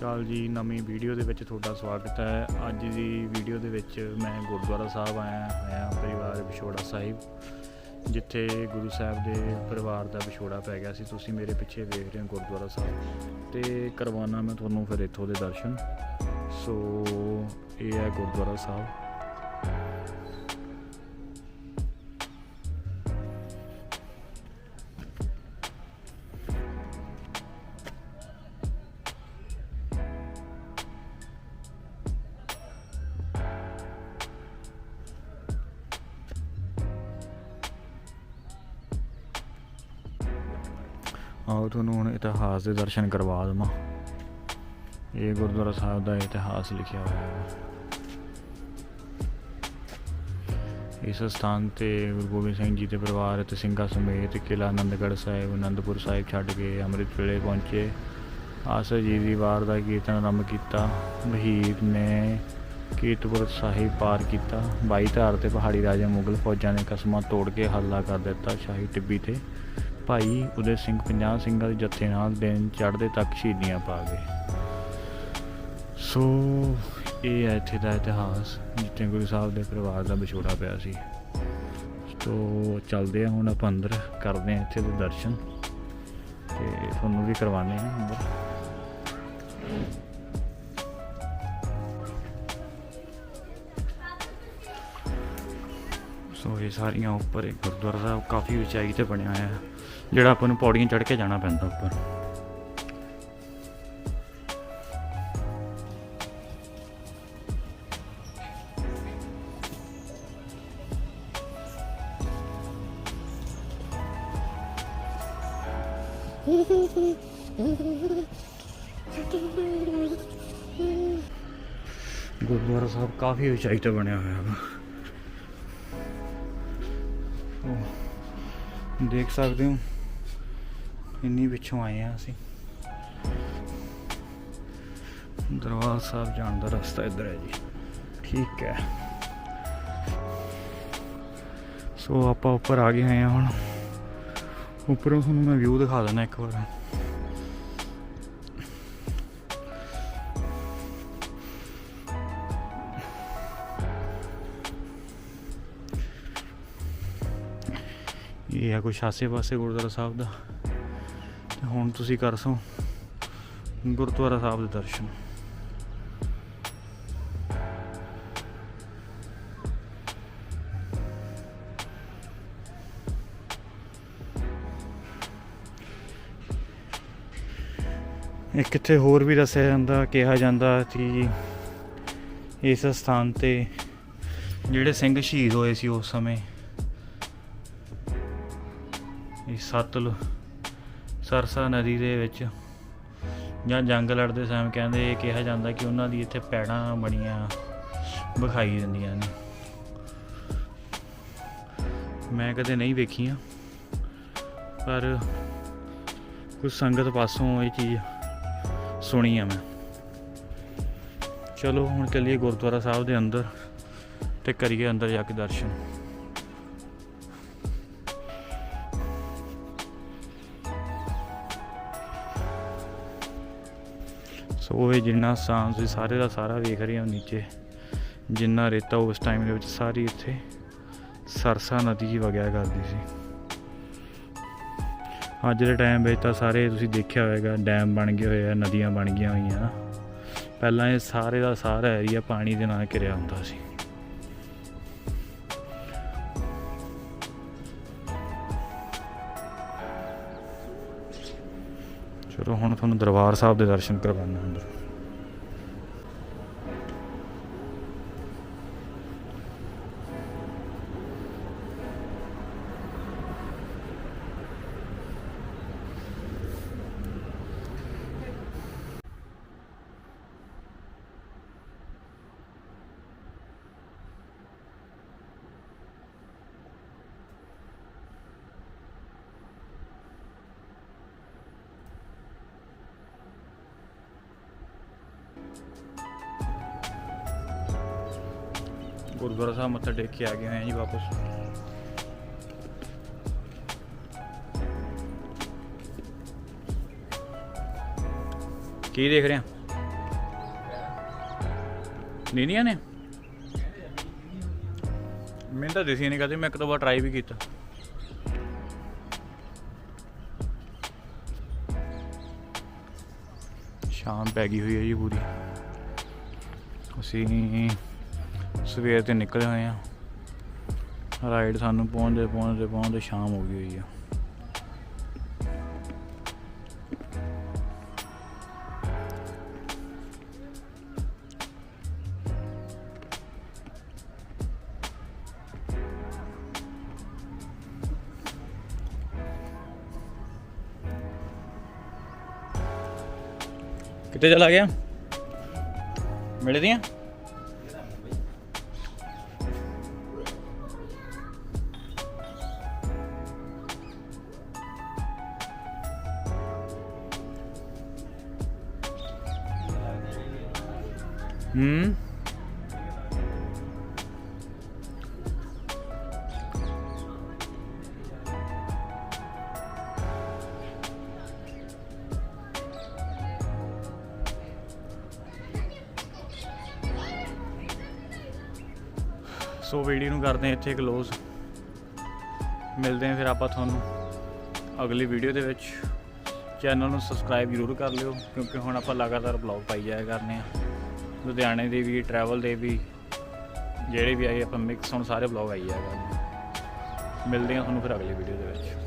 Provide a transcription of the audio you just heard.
ਅਕਾਲ ਜੀ, ਨਵੀਂ ਵੀਡੀਓ ਦੇ ਵਿੱਚ ਤੁਹਾਡਾ ਸਵਾਗਤ ਹੈ। ਅੱਜ ਦੀ ਵੀਡੀਓ ਦੇ ਵਿੱਚ ਮੈਂ ਗੁਰਦੁਆਰਾ ਸਾਹਿਬ ਆਇਆ ਹੋਇਆ ਪਰਿਵਾਰ ਵਿਛੋੜਾ ਸਾਹਿਬ, ਜਿੱਥੇ ਗੁਰੂ ਸਾਹਿਬ ਦੇ ਪਰਿਵਾਰ ਦਾ ਵਿਛੋੜਾ ਪੈ ਗਿਆ ਸੀ। ਤੁਸੀਂ ਮੇਰੇ ਪਿੱਛੇ ਵੇਖ ਰਹੇ ਹੋ ਗੁਰਦੁਆਰਾ ਸਾਹਿਬ। ਤੇ ਕਰਵਾਉਣਾ ਮੈਂ ਤੁਹਾਨੂੰ ਫਿਰ ਇੱਥੋਂ ਦੇ ਦਰਸ਼ਨ। ਸੋ, ਇਹ ਹੈ ਗੁਰਦੁਆਰਾ ਸਾਹਿਬ। ਆਓ ਤੁਹਾਨੂੰ ਹੁਣ ਇਤਿਹਾਸ ਦੇ ਦਰਸ਼ਨ ਕਰਵਾ ਦਵਾਂ। ਇਹ ਗੁਰਦੁਆਰਾ ਸਾਹਿਬ ਦਾ ਇਤਿਹਾਸ ਲਿਖਿਆ ਹੋਇਆ ਹੈ। ਇਸ ਸਥਾਨ ਤੇ ਗੁਰੂ ਗੋਬਿੰਦ ਸਿੰਘ ਜੀ ਦੇ ਪਰਿਵਾਰ ਅਤੇ ਸਿੰਘਾਂ ਸਮੇਤ ਕਿਲ੍ਹਾ ਆਨੰਦਗੜ੍ਹ ਸਾਹਿਬ, ਅਨੰਦਪੁਰ ਸਾਹਿਬ ਛੱਡ ਕੇ ਅੰਮ੍ਰਿਤ ਵੇਲੇ ਪਹੁੰਚੇ। ਆਸਾ ਜੀ ਦੀ ਵਾਰ ਦਾ ਕੀਰਤਨ ਆਰੰਭ ਕੀਤਾ। ਮਹੀਰ ਨੇ ਕੀਰਤਪੁਰ ਸਾਹਿਬ ਪਾਰ ਕੀਤਾ। ਬਾਈ ਧਾਰ ਤੇ ਪਹਾੜੀ ਰਾਜੇ ਮੁਗਲ ਫੌਜਾਂ ਨੇ ਕਸਮਾਂ ਤੋੜ ਕੇ ਹੱਲਾ ਕਰ ਦਿੱਤਾ ਸ਼ਾਹੀ ਟਿੱਬੀ ਤੇ। ਭਾਈ ਉਦੇ ਸਿੰਘ 50 ਸਿੰਘਾਂ ਦੇ ਜੱਥੇ ਨਾਲ ਦਿਨ ਚੜ੍ਹਦੇ ਤੱਕ ਸ਼ਹੀਦੀਆਂ ਪਾ ਗਏ। ਸੋ, ਇਹ ਹੈ ਇੱਥੇ ਦਾ ਇਤਿਹਾਸ, ਜਿੱਥੇ ਗੁਰੂ ਸਾਹਿਬ ਦੇ ਪਰਿਵਾਰ ਦਾ ਵਿਛੋੜਾ ਪਿਆ ਸੀ। ਸੋ, ਚੱਲਦੇ ਆ ਹੁਣ ਆਪਾਂ ਅੰਦਰ, ਕਰਦੇ ਆ ਇੱਥੇ ਦੇ ਦਰਸ਼ਨ। ਤੇ ਤੁਹਾਨੂੰ ਵੀ ਕਰਵਾਣੇ ਆ ਅੰਦਰ। ਸੋ ਇਹ ਸਾਰੀਆਂ ਉੱਪਰ ਇੱਕ ਗੁਰਦੁਆਰਾ ਸਾਹਿਬ ਕਾਫੀ ਉਚਾਈ ਤੇ ਬਣਿਆ ਹੋਇਆ ਹੈ, ਜਿਹੜਾ ਆਪਾਂ ਨੂੰ ਪੌੜੀਆਂ ਚੜ੍ਹ ਕੇ ਜਾਣਾ ਪੈਂਦਾ ਉੱਪਰ। ਗੁਰਦੁਆਰਾ ਸਾਹਿਬ ਕਾਫੀ ਉਚਾਈ ਤੇ ਬਣਿਆ ਹੋਇਆ ਹੈ ਦੇਖ ਸਕਦੇ ਹੋ। ਇੰਨੀ ਪਿੱਛੋਂ ਆਏ ਆ ਅਸੀਂ। ਦਰਬਾਰ ਸਾਹਿਬ ਜਾਣ ਦਾ ਰਸਤਾ ਇੱਧਰ ਹੈ ਜੀ। ਠੀਕ ਹੈ। ਸੋ ਆਪਾਂ ਉੱਪਰ ਆ ਗਏ ਹੋਏ ਆ ਹੁਣ। ਉੱਪਰੋਂ ਤੁਹਾਨੂੰ ਮੈਂ ਵਿਊ ਦਿਖਾ ਦਿੰਦਾ ਇੱਕ ਵਾਰ। ਇਹ ਆ ਕੁਛ ਆਸੇ ਪਾਸੇ ਗੁਰਦੁਆਰਾ ਸਾਹਿਬ ਦਾ। ਤੇ ਹੁਣ ਤੁਸੀਂ ਕਰ ਸੋ ਗੁਰਦੁਆਰਾ ਸਾਹਿਬ ਦੇ ਦਰਸ਼ਨ। ਇਹ ਕਿੱਥੇ ਹੋਰ ਵੀ ਦੱਸਿਆ ਜਾਂਦਾ, ਕਿਹਾ ਜਾਂਦਾ ਕਿ ਇਸ ਸਥਾਨ ਤੇ ਜਿਹੜੇ ਸਿੰਘ ਸ਼ਹੀਦ ਹੋਏ ਸੀ ਉਸ ਸਮੇਂ ਸਤਲੁ ਸਰਸਾ ਨਦੀ ਦੇ ਵਿੱਚ ਜਾਂ ਜੰਗ ਲੜਦੇ ਸਮੇਂ ਕਹਿੰਦੇ ਇਹ ਕਿਹਾ ਜਾਂਦਾ ਕਿ ਉਹਨਾਂ ਦੀ ਇੱਥੇ ਪੈੜਾਂ ਬਣੀਆਂ ਵਿਖਾਈ ਦਿੰਦੀਆਂ ਨੇ। ਮੈਂ ਕਦੇ ਨਹੀਂ ਵੇਖੀਆਂ, ਪਰ ਕੁਝ ਸੰਗਤ ਪਾਸੋਂ ਇਹ ਚੀਜ਼ ਸੁਣੀ ਆ ਮੈਂ। ਚਲੋ ਹੁਣ ਚੱਲੀਏ ਗੁਰਦੁਆਰਾ ਸਾਹਿਬ ਦੇ ਅੰਦਰ ਤੇ ਕਰੀਏ ਅੰਦਰ ਜਾ ਕੇ ਦਰਸ਼ਨ। ਸੋ ਇਹ ਜਿੰਨਾ ਸਾਂ ਤੁਸੀਂ ਸਾਰੇ ਦਾ ਸਾਰਾ ਵੇਖ ਰਹੇ ਹੋ ਨੀਚੇ। ਜਿੰਨਾ ਰੇਤਾ ਉਸ ਟਾਈਮ ਦੇ ਵਿੱਚ ਸਾਰੀ ਇੱਥੇ ਸਰਸਾ ਨਦੀ ਵਗਿਆ ਕਰਦੀ ਸੀ। ਅੱਜ ਦੇ ਟਾਈਮ ਵਿੱਚ ਤਾਂ ਸਾਰੇ ਤੁਸੀਂ ਦੇਖਿਆ ਹੋਵੇਗਾ ਡੈਮ ਬਣ ਗਏ ਹੋਏ ਆ, ਨਦੀਆਂ ਬਣ ਗਈਆਂ ਹੋਈਆਂ। ਪਹਿਲਾਂ ਇਹ ਸਾਰੇ ਦਾ ਸਾਰਾ ਏਰੀਆ ਪਾਣੀ ਦੇ ਨਾਲ ਘਿਰਿਆ ਹੁੰਦਾ ਸੀ। ਚਲੋ ਹੁਣ ਤੁਹਾਨੂੰ ਦਰਬਾਰ ਸਾਹਿਬ ਦੇ ਦਰਸ਼ਨ ਕਰਵਾਉਣਾ ਅੰਦਰ ਗੁਰਦੁਆਰਾ ਸਾਹਿਬ ਮੱਥਾ ਟੇਕ ਕੇ ਆ ਗਏ ਹੋਏ ਜੀ ਵਾਪਸ। ਕੀ ਦੇਖ ਰਹੇ ਆ? ਨੀਨੀਆਂ ਨੇ? ਮੈਨੂੰ ਤਾਂ ਦਿਸੀ ਨਹੀਂ ਕਦੇ, ਮੈਂ ਇੱਕ ਦੋ ਵਾਰ ਟਰਾਈ ਵੀ ਕੀਤਾ। ਸ਼ਾਮ ਪੈ ਗਈ ਹੋਈ ਹੈ ਜੀ ਪੂਰੀ। ਅਸੀਂ ਸਵੇਰ ਤੇ ਨਿਕਲੇ ਹੋਏ ਆ ਰਾਈਡ ਸਾਨੂੰ ਪਹੁੰਚਦੇ ਪਹੁੰਚਦੇ ਪਹੁੰਚਦੇ ਸ਼ਾਮ ਹੋ ਗਈ ਹੋਈ ਆ ਕਿੱਥੇ ਚਲਾ ਗਿਆ? ਮਿਲਦੀਆਂ ਹੂੰ। ਸੋ ਵੀਡੀਓ ਨੂੰ ਕਰਦੇ ਹਾਂ ਇੱਥੇ ਕਲੋਜ਼ ਮਿਲਦੇ ਹਾਂ ਫਿਰ ਆਪਾਂ ਤੁਹਾਨੂੰ ਅਗਲੀ ਵੀਡੀਓ ਦੇ ਵਿੱਚ। ਚੈਨਲ ਨੂੰ ਸਬਸਕ੍ਰਾਈਬ ਜ਼ਰੂਰ ਕਰ ਲਿਓ, ਕਿਉਂਕਿ ਹੁਣ ਆਪਾਂ ਲਗਾਤਾਰ ਬਲੌਗ ਪਾਈ ਜਾਇਆ ਕਰਨੇ ਆ। ਲੁਧਿਆਣੇ ਦੇ ਵੀ ਟਰੈਵਲ ਦੇ ਵੀ, ਜਿਹੜੇ ਵੀ ਆਏ, ਆਪਾਂ ਮਿਕਸ ਹੁਣ ਸਾਰੇ ਬਲੌਗ ਆਈ ਜਾਇਆ ਕਰਨੇ ਮਿਲਦੇ ਹਾਂ ਤੁਹਾਨੂੰ ਫਿਰ ਅਗਲੀ ਵੀਡੀਓ ਦੇ ਵਿੱਚ।